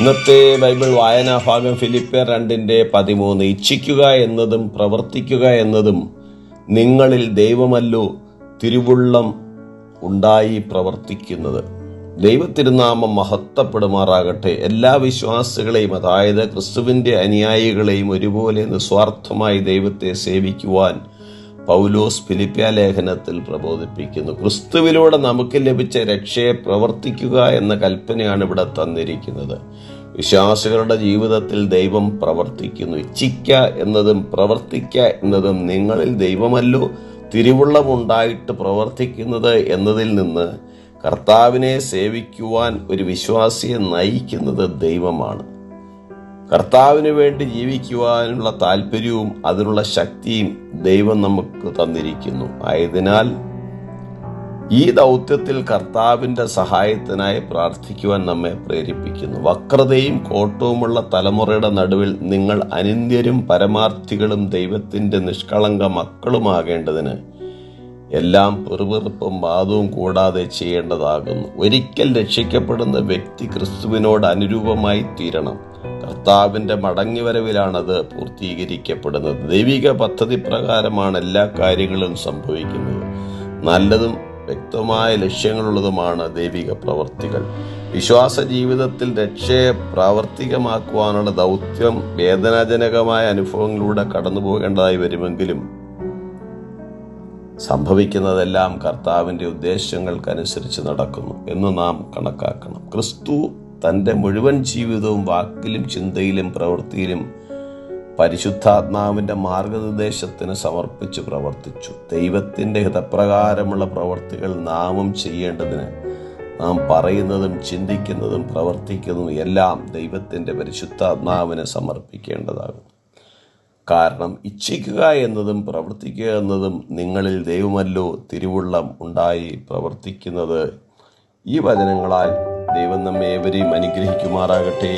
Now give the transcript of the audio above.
ഇന്നത്തെ ബൈബിൾ വായനാ ഭാഗം ഫിലിപ്പിയർ രണ്ടിന്റെ പതിമൂന്ന്. ഇച്ഛിക്കുക എന്നതും പ്രവർത്തിക്കുക എന്നതും നിങ്ങളിൽ ദൈവമല്ലോ തിരുവുള്ളം ഉണ്ടായി പ്രവർത്തിക്കുന്നത്. ദൈവത്തിരുനാമം മഹത്വപ്പെടുമാറാകട്ടെ. എല്ലാ വിശ്വാസികളെയും അതായത് ക്രിസ്തുവിന്റെ അനുയായികളെയും ഒരുപോലെ നിസ്വാർത്ഥമായി ദൈവത്തെ സേവിക്കുവാൻ പൗലോസ് ഫിലിപ്പ്യ ലേഖനത്തിൽ പ്രബോധിപ്പിക്കുന്നു. ക്രിസ്തുവിലൂടെ നമുക്ക് ലഭിച്ച രക്ഷയെ പ്രവർത്തിക്കുക എന്ന കൽപ്പനയാണ് ഇവിടെ തന്നിരിക്കുന്നത്. വിശ്വാസികളുടെ ജീവിതത്തിൽ ദൈവം പ്രവർത്തിക്കുന്നു. ഇച്ഛിക്ക എന്നതും പ്രവർത്തിക്ക എന്നതും നിങ്ങളിൽ ദൈവമല്ലോ. തിരുവുള്ളമുണ്ടായിട്ട് പ്രവർത്തിക്കുന്നത് എന്നതിൽ നിന്ന് കർത്താവിനെ സേവിക്കുവാൻ ഒരു വിശ്വാസിയെ നയിക്കുന്നത് ദൈവമാണ്. കർത്താവിന് വേണ്ടി ജീവിക്കുവാനുള്ള താല്പര്യവും അതിനുള്ള ശക്തിയും ദൈവം നമുക്ക് തന്നിരിക്കുന്നു. ആയതിനാൽ ഈ ദൗത്യത്തിൽ കർത്താവിന്റെ സഹായത്തിനായി പ്രാർത്ഥിക്കുവാൻ നമ്മെ പ്രേരിപ്പിക്കുന്നു. വക്രതയും കോട്ടവുമുള്ള തലമുറയുടെ നടുവിൽ നിങ്ങൾ അനിന്ദ്യരും പരമാർത്ഥികളും ദൈവത്തിന്റെ നിഷ്കളങ്ക മക്കളുമാകേണ്ടതിന് എല്ലാം പെറുപെറുപ്പും വാദവും കൂടാതെ ചെയ്യേണ്ടതാകുന്നു. ഒരിക്കൽ രക്ഷിക്കപ്പെടുന്ന വ്യക്തി ക്രിസ്തുവിനോട് അനുരൂപമായി തീരണം. കർത്താവിന്റെ മടങ്ങിവരവിലാണത് പൂർത്തീകരിക്കപ്പെടുന്നത്. ദൈവിക പദ്ധതി പ്രകാരമാണ് എല്ലാ കാര്യങ്ങളും സംഭവിക്കുന്നത്. നല്ലതും വ്യക്തമായ ലക്ഷ്യങ്ങളുള്ളതുമാണ് ദൈവിക പ്രവർത്തികൾ. വിശ്വാസ ജീവിതത്തിൽ രക്ഷയെ പ്രാവർത്തികമാക്കുവാനുള്ള ദൗത്യം വേദനാജനകമായ അനുഭവങ്ങളിലൂടെ കടന്നു പോകേണ്ടതായി വരുമെങ്കിലും സംഭവിക്കുന്നതെല്ലാം കർത്താവിന്റെ ഉദ്ദേശങ്ങൾക്കനുസരിച്ച് നടക്കുന്നു എന്ന് നാം കണക്കാക്കണം. ക്രിസ്തു തന്റെ മുഴുവൻ ജീവിതവും വാക്കിലും ചിന്തയിലും പ്രവൃത്തിയിലും പരിശുദ്ധാത്മാവിന്റെ മാർഗനിർദ്ദേശത്തിന് സമർപ്പിച്ച് പ്രവർത്തിച്ചു. ദൈവത്തിന്റെ ഹിതപ്രകാരമുള്ള പ്രവർത്തികൾ നാമും ചെയ്യേണ്ടതിന് നാം പറയുന്നതും ചിന്തിക്കുന്നതും പ്രവർത്തിക്കുന്നതും എല്ലാം ദൈവത്തിന്റെ പരിശുദ്ധാത്മാവിനെ സമർപ്പിക്കേണ്ടതാകും കാരണം ഇച്ഛിക്കുക എന്നതും പ്രവർത്തിക്കുക എന്നതും നിങ്ങളിൽ ദൈവമല്ലോ തിരുവുള്ളം ഉണ്ടായി പ്രവർത്തിക്കുന്നത്. ഈ വചനങ്ങളാൽ ദൈവം നമ്മെ ഏവരെയും അനുഗ്രഹിക്കുമാറാകട്ടെ.